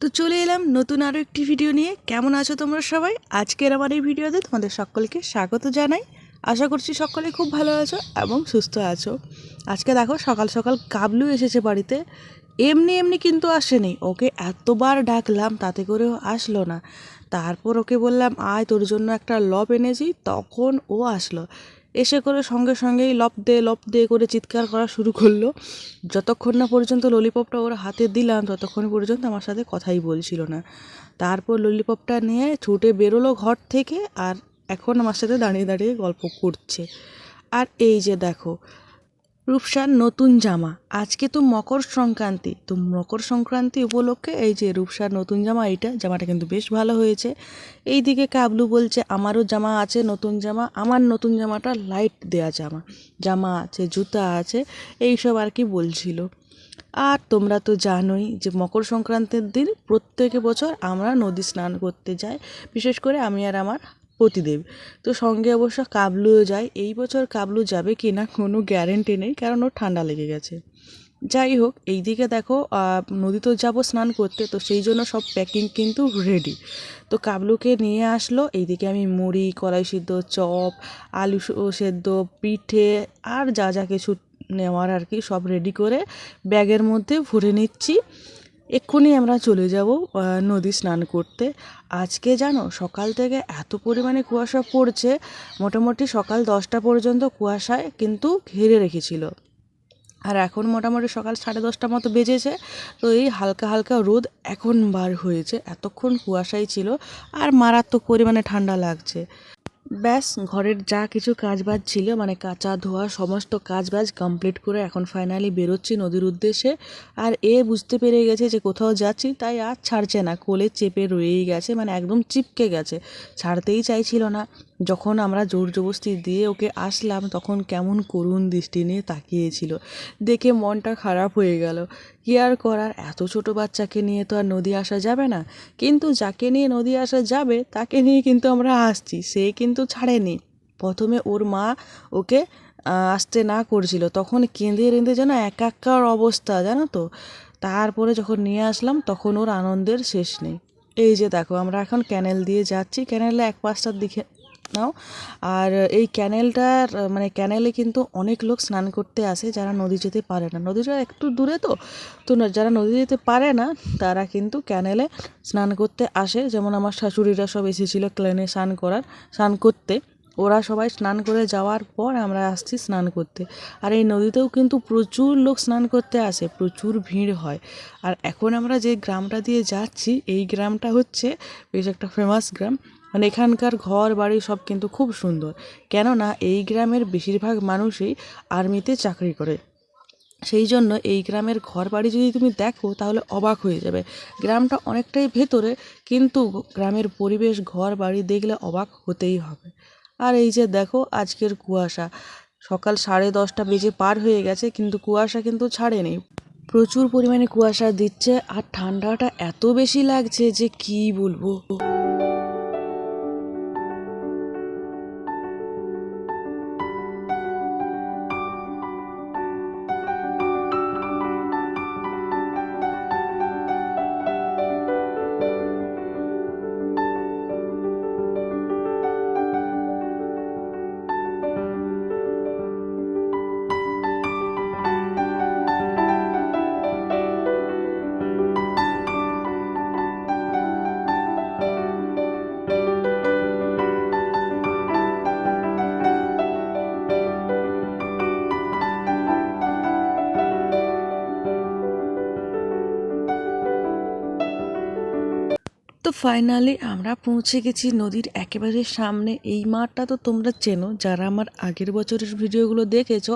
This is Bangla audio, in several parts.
তো চলে এলাম নতুন আরও একটি ভিডিও নিয়ে। কেমন আছো তোমরা সবাই? আজকের আমার এই ভিডিওতে তোমাদের সকলকে স্বাগত জানাই। আশা করছি সকলে খুব ভালো আছো এবং সুস্থ আছো। আজকে দেখো, সকাল সকাল কাবলু এসেছে বাড়িতে। এমনি এমনি কিন্তু আসেনি। ওকে এতবার ডাকলাম, তাতে করেও আসলো না। তারপর ওকে বললাম, আয়, তোর জন্য একটা লব এনেছি। তখন ও আসলো। এসে করে সঙ্গে সঙ্গেই লপ দে লপ দে করে চিৎকার করা শুরু করল। যতক্ষণ না পর্যন্ত ললিপপটা ওর হাতে দিলাম, ততক্ষণ পর্যন্ত আমার সাথে কথাই বলছিল না। তারপর ললিপপটা নিয়ে ছুটে বেরোলো ঘর থেকে আর এখন আমার সাথে দাঁড়িয়ে দাঁড়িয়ে গল্প করছে। আর এই যে দেখো রূপসার নতুন জামা। আজকে তো মকর সংক্রান্তি। তো মকর সংক্রান্তি উপলক্ষে এই যে রূপসার নতুন জামা, এইটা জামাটা কিন্তু বেশ ভালো হয়েছে। এই দিকে কাবলু বলছে, আমারও জামা আছে, নতুন জামা। আমার নতুন জামাটা লাইট দেয়া জামা। জামা আছে, জুতা আছে। এইসব আর কি বলছিল। আর তোমরা তো জানোই যে মকর সংক্রান্তির দিন প্রত্যেকে বছর আমরা নদী স্নান করতে যাই। বিশেষ করে আমি আর আমার পতিদেব। তো সঙ্গে অবশ্য কাবলুও যায়। এই বছর কাবলু যাবে কি না কোনো গ্যারেন্টি নেই, কারণ ওর ঠান্ডা লেগে গেছে। যাই হোক, এইদিকে দেখো নদীতে যাব স্নান করতে, তো সেই জন্য সব প্যাকিং কিন্তু রেডি তো কাবলুকে নিয়ে আসলো, এইদিকে আমি মুড়ি, কলাই সিদ্ধ, চপ, আলু সেদ্ধ, পিঠে, আর যা যা কিছু নেওয়ার আর কি সব রেডি করে ব্যাগের মধ্যে ভরে নিচ্ছি। এক্ষুনি আমরা চলে যাব নদী স্নান করতে। আজকে জানো, সকাল থেকে এত পরিমাণে কুয়াশা পড়ছে, মোটামুটি সকাল দশটা পর্যন্ত কুয়াশায় কিন্তু ঘিরে রেখেছিল। আর এখন মোটামুটি সকাল সাড়ে দশটা মতো বেজেছে, তো এই হালকা হালকা রোদ এখন বার হয়েছে। এতক্ষণ কুয়াশাই ছিল, আর মারাত্মক পরিমাণে ঠান্ডা লাগছে। ব্যাস, ঘরের যা কিছু কাজবাজ ছিল মানে কাঁচা ধোয়া, সমস্ত কাজবাজ কমপ্লিট করে এখন ফাইনালি বেরোচ্ছি নদীর উদ্দেশ্যে। আর এ বুঝতে পেরে গেছে যে কোথাও যাচ্ছি, তাই আর ছাড়ছে না। কোলে চেপে রয়েই গেছে মানে একদম চিপকে গেছে। ছাড়তেই চাইছিল না। যখন আমরা জোর জবস্তি দিয়ে ওকে আসলাম, তখন কেমন করুণ দৃষ্টি নিয়ে তাকিয়েছিল। দেখে মনটা খারাপ হয়ে গেল। কি আর করার? এত ছোট বাচ্চাকে নিয়ে তো আর নদী আসা যাবে না। কিন্তু যাকে নিয়ে নদী আসা যাবে, তাকে নিয়ে কিন্তু আমরা আসছি। সে কিন্তু ছাড়েনি। প্রথমে ওর মা ওকে আসতে না করছিল। তখন কেঁদে রেঁদে যেন একাকার অবস্থা, জানো তো? তারপরে যখন নিয়ে আসলাম, তখন ওর আনন্দের শেষ নেই। এই যে দেখো, আমরা এখন ক্যানেল দিয়ে যাচ্ছি। ক্যানেলে এক পাশটার দিকে নাও। আর এই ক্যানেলটার মানে ক্যানেলে কিন্তু অনেক লোক স্নান করতে আসে যারা নদী যেতে পারে না। নদীটা একটু দূরে তো তো যারা নদী যেতে পারে না, তারা কিন্তু ক্যানেলে স্নান করতে আসে। যেমন আমার শাশুড়িরা সব এসেছিল ক্লেনে স্নান করার, স্নান করতে। ওরা সবাই স্নান করে যাওয়ার পর আমরা আসছি স্নান করতে। আর এই নদীতেও কিন্তু প্রচুর লোক স্নান করতে আসে, প্রচুর ভিড় হয়। আর এখন আমরা যে গ্রামটা দিয়ে যাচ্ছি, এই গ্রামটা হচ্ছে বেশ একটা ফেমাস গ্রাম। মানে এখানকার ঘর, বাড়ি সব কিন্তু খুব সুন্দর। কেননা এই গ্রামের বেশিরভাগ মানুষই আর্মিতে চাকরি করে। সেই জন্য এই গ্রামের ঘর, বাড়ি যদি তুমি দেখো, তাহলে অবাক হয়ে যাবে। গ্রামটা অনেকটাই ভেতরে, কিন্তু গ্রামের পরিবেশ, ঘর, বাড়ি দেখলে অবাক হতেই হবে। আর এই যে দেখো, আজকের কুয়াশা। সকাল সাড়ে দশটা বেজে পার হয়ে গেছে, কিন্তু কুয়াশা কিন্তু ছাড়েনি। প্রচুর পরিমাণে কুয়াশা দিচ্ছে, আর ঠান্ডাটা এত বেশি লাগছে যে কি বলব? ফাইনালি আমরা পৌঁছে গেছি নদীর একেবারে সামনে। এই মাঠটা তো তোমরা চেনো, যারা আমার আগের বছরের ভিডিওগুলো দেখেছ,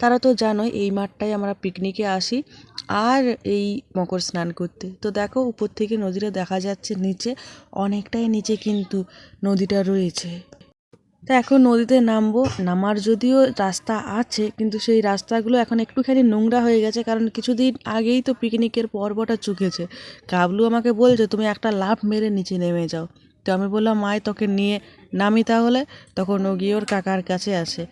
তারা তো জানো এই মাঠটায় আমরা পিকনিকে আসি আর এই মকর স্নান করতে। তো দেখো, উপর থেকে নদীটা দেখা যাচ্ছে নিচে, অনেকটাই নিচে কিন্তু নদীটা রয়েছে। তো এখন নদীতে নামবো। নামার যদিও রাস্তা আছে, কিন্তু সেই রাস্তাগুলো এখন একটুখানি নোংরা হয়ে গেছে, কারণ কিছুদিন আগেই তো পিকনিকের পর্বটা চুকেছে। কাবলু আমাকে বলছে, তুমি একটা লাফ মেরে নিচে নেমে যাও। তো আমি বললাম মায় তোকে নিয়ে নামি তাহলে? তখন ও গিয়ে ওর কাকার কাছে আসে।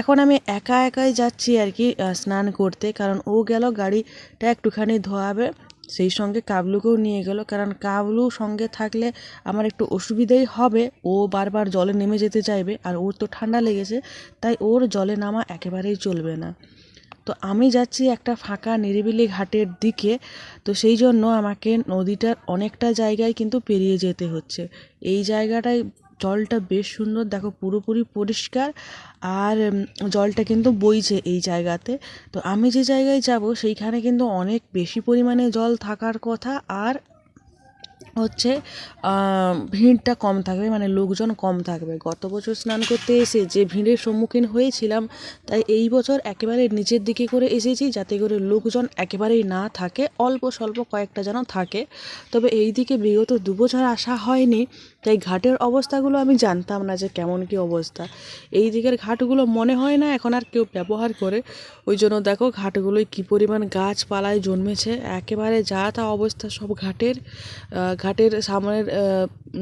এখন আমি একা একাই যাচ্ছি আর কি স্নান করতে, কারণ ও গেল, গাড়িটা একটুখানি ধোয়াবে। সেই সঙ্গে কাবলুকেও নিয়ে গেল। কারণ কাবলু সঙ্গে থাকলে আমার একটু অসুবিধাই হবে। ও বারবার জলে নেমে যেতে চাইবে আর ওর তো ঠান্ডা লেগেছে, তাই ওর জলে নামা একেবারেই চলবে না। তো আমি যাচ্ছি একটা ফাঁকা নিরিবিলি ঘাটের দিকে। তো সেই জন্য আমাকে নদীটার অনেকটা জায়গায় কিন্তু পেরিয়ে যেতে হচ্ছে। এই জায়গাটায় জলটা বেশ সুন্দর, দেখো পুরোপুরি পরিষ্কার আর জলটা কিন্তু বইছে এই জায়গাতে। তো আমি যে জায়গায় যাব সেইখানে কিন্তু অনেক বেশি পরিমাণে জল থাকার কথা আর হচ্ছে ভিড়টা কম থাকবে মানে লোকজন কম থাকবে। গত বছর স্নান করতে এসে যে ভিড়ের সম্মুখীন হয়েছিলাম, তাই এই বছর একেবারে নিচের দিকে করে এসেছি যাতে করে লোকজন একেবারেই না থাকে, অল্প স্বল্প কয়েকটা যেন থাকে। তবে এই দিকে বিগত দু বছর আসা হয়নি। তাই ঘাটের অবস্থাগুলো আমি জানতাম না যে কেমন কি অবস্থা। এই দিকের ঘাটগুলো মনে হয় না এখন আর কেউ ব্যবহার করে। ওই জন্য দেখো ঘাটগুলোয় কী পরিমাণ গাছপালায় জন্মেছে। একেবারে যা তা অবস্থা সব ঘাটের। ঘাটের সামনের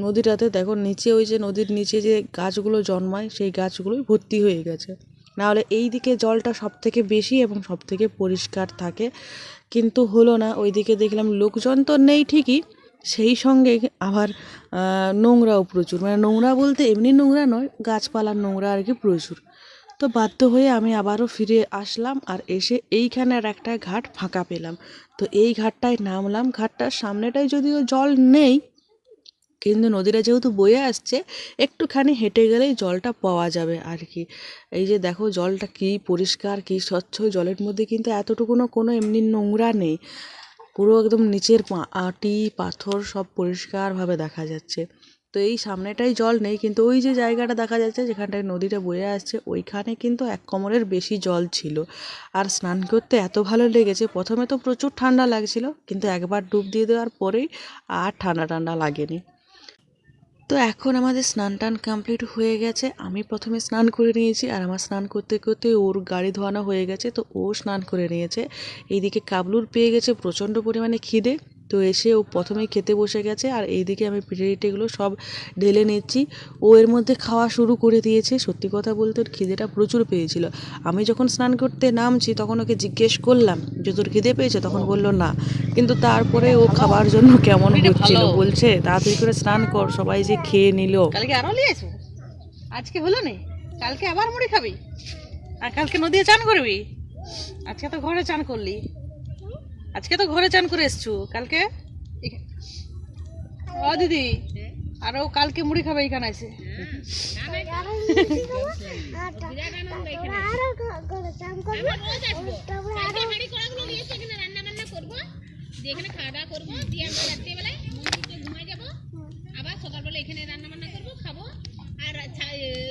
নদীটাতে দেখো নিচে ওই যে নদীর নিচে যে গাছগুলো জন্মায়, সেই গাছগুলোই ভর্তি হয়ে গেছে। নাহলে এই দিকে জলটা সব থেকে বেশি এবং সব থেকে পরিষ্কার থাকে। কিন্তু হলো না, ওইদিকে দেখলাম লোকজন তো নেই ঠিকই। সেই সঙ্গে আবার নোংরাও প্রচুর। মানে নোংরা বলতে এমনি নোংরা নয়, গাছপালার নোংরা আর কি প্রচুর। তো বাধ্য হয়ে আমি আবারও ফিরে আসলাম আর এসে এইখানে আর একটা ঘাট ফাঁকা পেলাম। তো এই ঘাটটায় নামলাম। ঘাটটার সামনেটায় যদিও জল নেই, কিন্তু নদীটা যেহেতু বয়ে আসছে, একটুখানি হেঁটে গেলেই জলটা পাওয়া যাবে আর কি। এই যে দেখো জলটা কী পরিষ্কার, কী স্বচ্ছ, জলের মধ্যে কিন্তু এতটুকুনও কোনো এমনি নোংরা নেই। পুরো একদম নিচের পা- আটি, পাথর সব পরিষ্কারভাবে দেখা যাচ্ছে। তো এই সামনেটাই জল নেই, কিন্তু ওই যে জায়গাটা দেখা যাচ্ছে, যেখানটায় নদীটা বয়ে আসছে, ওইখানে কিন্তু এক কোমরের বেশি জল ছিল। আর স্নান করতে এত ভালো লেগেছে, প্রথমে তো প্রচুর ঠান্ডা লাগছিল, কিন্তু একবার ডুব দিয়ে দেওয়ার পরেই আর ঠান্ডা ঠান্ডা লাগেনি। তো এখন আমাদের স্নান টান কমপ্লিট হয়ে গেছে। আমি প্রথমে স্নান করে নিয়েছি আর আমার স্নান করতে করতে ওর গাড়ি ধোয়ানো হয়ে গেছে, তো ও স্নান করে নিয়েছে। এইদিকে কাবলুর পেয়ে গেছে প্রচণ্ড পরিমাণে খিদে। তো এসে ও প্রথমেই খেতে বসে গেছে আর এইদিকে আমি পিঠে টিঠেগুলো সব ঢেলে নিচ্ছি। ও এর মধ্যে খাওয়া শুরু করে দিয়েছে। সত্যি কথা বলতে ওর খিদেটা প্রচুর পেয়েছিল। আমি যখন স্নান করতে নামছি তখন ওকে জিজ্ঞেস করলাম যে তোর খিদে পেয়েছে? তখন বলল না। কিন্তু তারপরে ও খাবার জন্য কেমন হচ্ছিল বলছে তাড়াতাড়ি করে স্নান কর সবাই যে খেয়ে নিল। কালকে আরও নিয়েছো আজকে হলো নে। কালকে আবার মুড়ি খাবি? আর কালকে নদীতে চান করবি? আজকে তো ঘরে চান করলি। আজকে তো ঘরে চান করে এসছু কালকে? ও দিদি আরও কালকে মুড়ি খাবে এখানে আছে। এখানে খাওয়া দাওয়া করব দিয়ে আমরা রাত্রিবেলায় ঘুমাই যাব আবার সকালবেলা এখানে রান্না বান্না করব খাব আর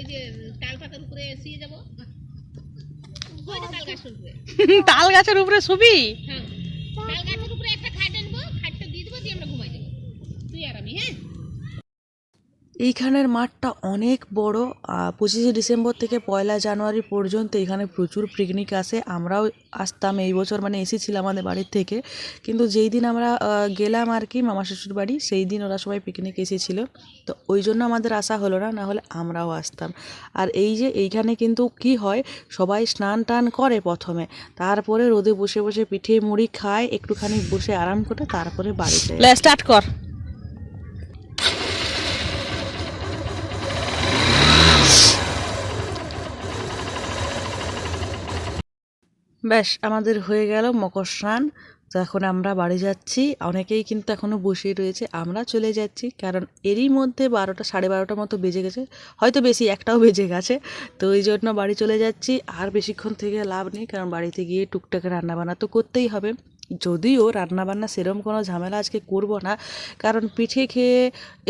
যে তাল পাতার উপরে শুয়ে যাব তাল গাছের উপরে তাল গাছের উপরে শুবি হ্যাঁ তাল গাছের উপরে একটা খাট আনব খাটটা দিয়ে দেবো দিয়ে আমরা ঘুমাই যাব তুই আর আমি হ্যাঁ এইখানের মাঠটা অনেক বড়। পঁচিশে ডিসেম্বর থেকে পয়লা জানুয়ারি পর্যন্ত এখানে প্রচুর পিকনিক আসে। আমরাও আসতাম এই বছর মানে এসেছিলাম আমাদের বাড়ির থেকে। কিন্তু যেই দিন আমরা গেলাম আর কি মামা শ্বশুর বাড়ি, সেই দিন ওরা সবাই পিকনিক এসেছিল। তো ওই জন্য আমাদের আসা হলো না না হলে আমরাও আসতাম। আর এই যে এইখানে কিন্তু কি হয়, সবাই স্নান টান করে প্রথমে। তারপরে রোদে বসে বসে পিঠে মুড়ি খায়, একটুখানি বসে আরাম করে তারপরে বাড়ি স্টার্ট কর। ব্যাস, আমাদের হয়ে গেল মকর স্নান। তো এখন আমরা বাড়ি যাচ্ছি। অনেকেই কিন্তু এখনও বসেই রয়েছে। আমরা চলে যাচ্ছি, কারণ এরই মধ্যে বারোটা, সাড়ে বারোটার মতো বেজে গেছে। হয়তো বেশি, একটাও বেজে গেছে। তো ওই জন্য বাড়ি চলে যাচ্ছি। আর বেশিক্ষণ থেকে লাভ নেই, কারণ বাড়িতে গিয়ে টুকটাক রান্নাবান্না তো করতেই হবে। যদিও রান্নাবান্না সেরম কোনো ঝামেলা আজকে করব না, কারণ পিঠে খেয়ে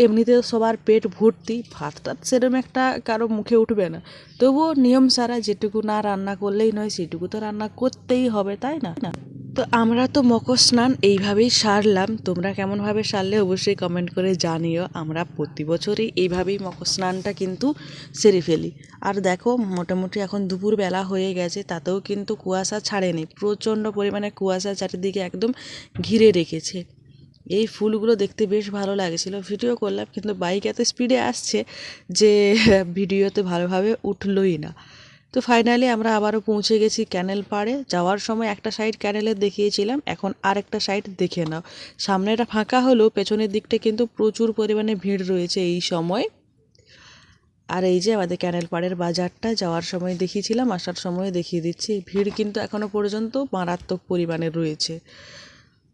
এমনিতে সবার পেট ভর্তি, ভাত টাত সেরম একটা কারও মুখে উঠবে না। তবুও নিয়ম সারা, যেটুকু না রান্না করলেই নয়, সেটুকু তো রান্না করতেই হবে, তাই না? না তো আমরা তো মকর স্নান এইভাবেই সারলাম। তোমরা কেমনভাবে সারলে অবশ্যই কমেন্ট করে জানিও। আমরা প্রতি বছরই এইভাবেই মকর স্নানটা কিন্তু সেরে ফেলি। আর দেখো, মোটামুটি এখন দুপুর বেলা হয়ে গেছে, তাতেও কিন্তু কুয়াশা ছাড়েনি। প্রচণ্ড পরিমাণে কুয়াশা চারিদিকে একদম ঘিরে রেখেছে। এই ফুলগুলো দেখতে বেশ ভালো লাগছিল। ভিডিও করলাম, কিন্তু বাইক এত স্পিডে আসছে যে ভিডিওতে ভালোভাবে উঠলই না। তো ফাইনালি আমরা আবারও পৌঁছে গেছি ক্যানেল পাড়ে। যাওয়ার সময় একটা সাইড ক্যানেলের দেখিয়েছিলাম, এখন আর একটা সাইড দেখে নাও। সামনেটা ফাঁকা হলেও পেছনের দিকটা কিন্তু প্রচুর পরিমাণে ভিড় রয়েছে এই সময়। আর এই যে আমাদের ক্যানেল পাড়ের বাজারটা, যাওয়ার সময় দেখিয়েছিলাম, আসার সময় দেখিয়ে দিচ্ছি। ভিড় কিন্তু এখনও পর্যন্ত মারাত্মক পরিমাণে রয়েছে।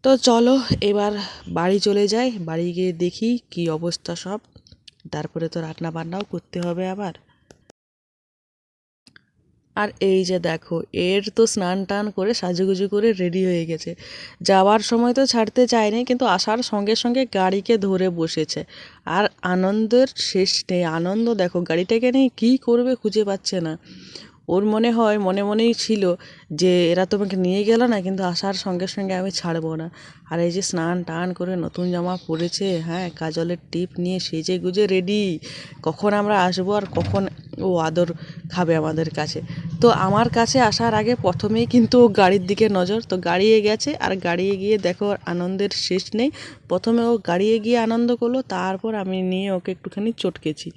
তো চলো এবার বাড়ি চলে যাই, বাড়ি গিয়ে দেখি কি অবস্থা সব। তারপরে তো রান্না বান্নাও করতে হবে আবার। আর এই যে দেখো, এর তো স্নান টান করে সাজুগুজু করে রেডি হয়ে গেছে। যাওয়ার সময় তো ছাড়তে চায়নি, কিন্তু আসার সঙ্গে সঙ্গে গাড়িকে ধরে বসেছে। আর আনন্দের শেষ নেই। আনন্দ দেখো, গাড়িটাকে নিয়ে কী করবে খুঁজে পাচ্ছে না। ওর মনে হয়, মনে মনেই ছিল যে এরা তোমাকে নিয়ে গেল না, কিন্তু আসার সঙ্গে সঙ্গে আমি ছাড়বো না। আর এই যে স্নান টান করে নতুন জামা পরেছে হ্যাঁ কাজলের টিপ নিয়ে সেজে গুজে রেডি কখন আমরা আসব আর কখন ও আদর খাবে আমাদের কাছে। তো আমার কাছে আসার আগে প্রথমেই কিন্তু ও গাড়ির দিকে নজর। তো গাড়িয়ে গেছে আর গাড়িয়ে গিয়ে দেখো আনন্দের শেষ নেই। প্রথমে ও গাড়িয়ে গিয়ে আনন্দ করল, তারপর আমি নিয়ে ওকে একটুখানি চটকেছি।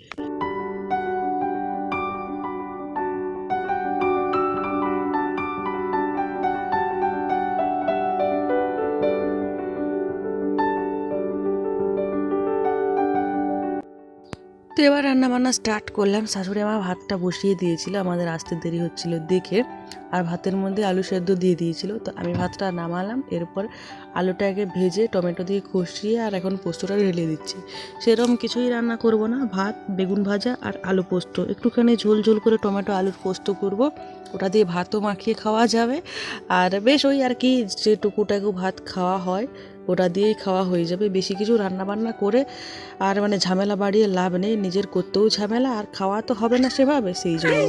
তো এবার রান্না বান্না স্টার্ট করলাম। শাশুড়ি আমার ভাতটা বসিয়ে দিয়েছিল, আমাদের আসতে দেরি হচ্ছিল দেখে। আর ভাতের মধ্যে আলু সেদ্ধ দিয়ে দিয়েছিল, তো আমি ভাতটা নামালাম, এরপর আলুটাকে ভেজে টমেটো দিয়ে কষিয়ে আর এখন পোস্তটা ঢেলে দিচ্ছি। সেরকম কিছুই রান্না করব না, ভাত, বেগুন ভাজা আর আলু পোস্ত। একটুখানি ঝোল ঝোল করে টমেটো আলুর পোস্ত করব, ওটা দিয়ে ভাতও মাখিয়ে খাওয়া যাবে। আর বেশ ওই আর কি যে টুকুটাকু ভাত খাওয়া হয়। ওটা দিয়েই খাওয়া হয়ে যাবে। বেশি কিছু রান্না বান্না করে আর মানে ঝামেলা বাড়িয়ে লাভ নেই। নিজের করতেও ঝামেলা আর খাওয়া তো হবে না সেভাবে সেই জন্য।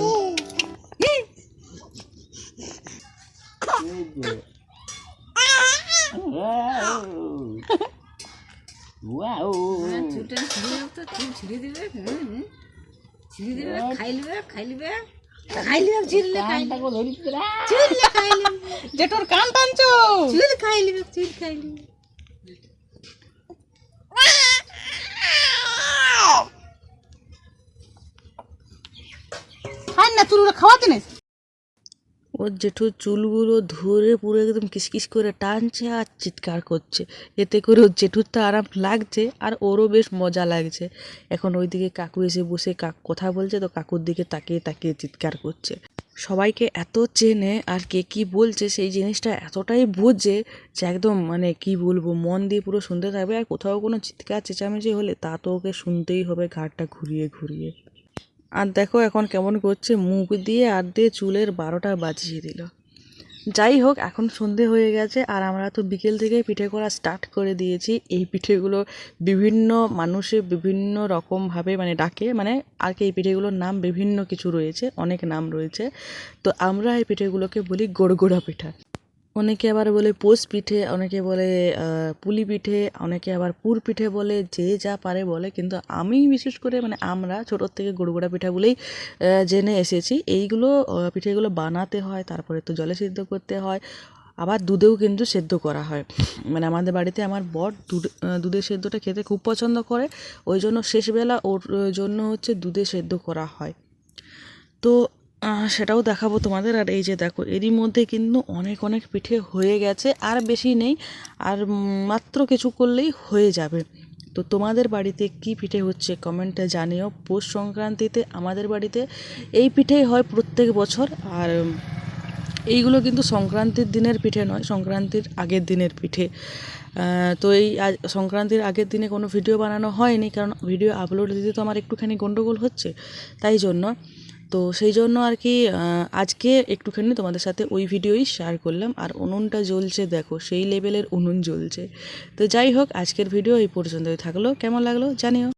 জেঠুর কান টানছো? খাই না তুই খাওয়াতে নেই? ওর জেঠুর চুলগুলো ধরে পুরো একদম কিসকিস করে টানছে আর চিৎকার করছে। এতে করে ওর জেঠুর তো আরাম লাগছে আর ওরও বেশ মজা লাগছে। এখন ওইদিকে কাকু এসে বসে কাক, কথা বলছে তো কাকুর দিকে তাকিয়ে তাকিয়ে চিৎকার করছে। সবাইকে এত চেনে আর কে কি বলছে সেই জিনিসটা এতটাই বোঝে যে একদম মানে কি বলব, মন দিয়ে পুরো শুনতে থাকবে আর কোথাও কোনো চিৎকার চেঁচামেচি হলে তা তো ওকে শুনতেই হবে ঘাটটা ঘুরিয়ে ঘুরিয়ে। আর দেখো এখন কেমন করছে, মুখ দিয়ে আর দিয়ে চুলের বারোটা বাজিয়ে দিল। যাই হোক, এখন সন্ধে হয়ে গেছে আর আমরা তো বিকেল থেকে পিঠে করা স্টার্ট করে দিয়েছি। এই পিঠেগুলো বিভিন্ন মানুষে বিভিন্ন রকমভাবে মানে ডাকে মানে আর কি এই পিঠেগুলোর নাম বিভিন্ন কিছু রয়েছে, অনেক নাম রয়েছে। তো আমরা এই পিঠেগুলোকে বলি গোড়গোড়া পিঠা। অনেকে আবার বলে পোষ পিঠে অনেকে বলে পুলি পিঠে অনেকে আবার পুর পিঠে বলে যে যা পারে বলে। কিন্তু আমি বিশেষ করে মানে আমরা ছোটোর থেকে গড়গড়া পিঠা বলেই আহ, জেনে এসেছি। এইগুলো পিঠেগুলো বানাতে হয় তারপরে তো জলে সিদ্ধ করতে হয়। আবার দুধেও কিন্তু সেদ্ধ করা হয়। মানে আমাদের বাড়িতে আমার বর দুধ দুধের সেদ্ধটা খেতে খুব পছন্দ করে। ওই জন্য শেষবেলা ওর জন্য হচ্ছে দুধে সেদ্ধ করা হয়। তো সেটাও দেখাবো তোমাদের। আর এই যে দেখো, এরই মধ্যে কিন্তু অনেক অনেক পিঠে হয়ে গেছে, আর বেশি নেই, আর মাত্র কিছু করলেই হয়ে যাবে। তো তোমাদের বাড়িতে কি পিঠে হচ্ছে কমেন্টে জানিও। পৌষ সংক্রান্তিতে আমাদের বাড়িতে এই পিঠেই হয় প্রত্যেক বছর, আর এইগুলো কিন্তু সংক্রান্তির দিনের পিঠে নয়, সংক্রান্তির আগের দিনের পিঠে। তো এই সংক্রান্তির আগের দিনে কোনো ভিডিও বানানো হয়নি, কারণ ভিডিও আপলোড দিতে তো আমার একটুখানি গন্ডগোল হচ্ছে, তাই জন্য তো সেই জন্য আর কি আজকে একটুখানি তোমাদের সাথে ওই ভিডিওই শেয়ার করলাম। আর উনুনটা জ্বলছে দেখো, সেই লেভেলের উনুন জ্বলছে। তো যাই হোক, আজকের ভিডিও এই পর্যন্তই থাকল। কেমন লাগল জানিও।